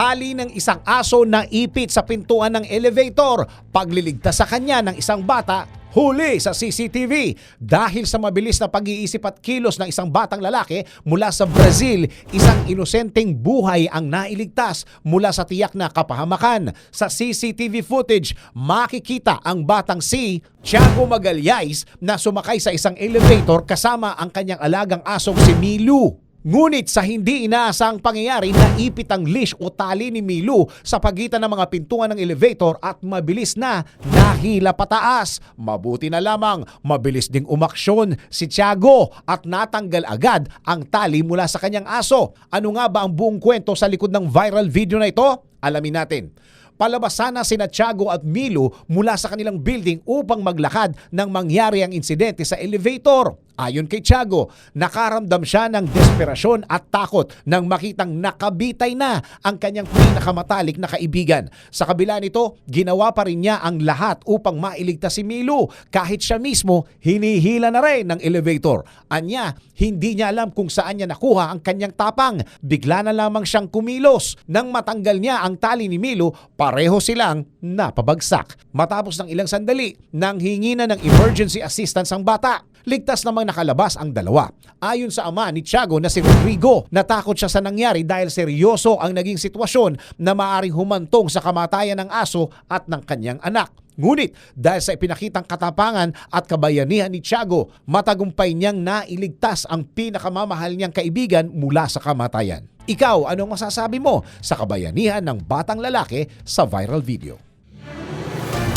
Tali ng isang aso na ipit sa pintuan ng elevator. Pagliligtas sa kanya ng isang bata, huli sa CCTV. Dahil sa mabilis na pag-iisip at kilos ng isang batang lalaki mula sa Brazil, isang inosenteng buhay ang nailigtas mula sa tiyak na kapahamakan. Sa CCTV footage, makikita ang batang si Tiago Magallanes na sumakay sa isang elevator kasama ang kanyang alagang asong si Milu. Ngunit sa hindi inaasang pangyayari, naipit ang leash o tali ni Milu sa pagitan ng mga pintuan ng elevator at mabilis na nahila pataas. Mabuti na lamang, mabilis ding umaksyon si Tiago at natanggal agad ang tali mula sa kanyang aso. Ano nga ba ang buong kwento sa likod ng viral video na ito? Alamin natin. Palabas sana sina Tiago at Milo mula sa kanilang building upang maglakad nang mangyari ang insidente sa elevator. Ayon kay Tiago, nakaramdam siya ng desperasyon at takot nang makitang nakabitay na ang kanyang pinakamatalik na kaibigan. Sa kabila nito, ginawa pa rin niya ang lahat upang mailigtas si Milo kahit siya mismo hinihila na rin ng elevator. Anya, hindi niya alam kung saan niya nakuha ang kanyang tapang. Bigla na lamang siyang kumilos. Nang matanggal niya ang tali ni Milo, pareho silang napabagsak. Matapos ng ilang sandali, nang hingi na ng emergency assistance ang bata. Ligtas namang nakalabas ang dalawa. Ayon sa ama ni Tiago na si Rodrigo, natakot siya sa nangyari dahil seryoso ang naging sitwasyon na maaring humantong sa kamatayan ng aso at ng kanyang anak. Ngunit dahil sa ipinakitang katapangan at kabayanihan ni Tiago, matagumpay niyang nailigtas ang pinakamamahal niyang kaibigan mula sa kamatayan. Ikaw, anong masasabi mo sa kabayanihan ng batang lalaki sa viral video?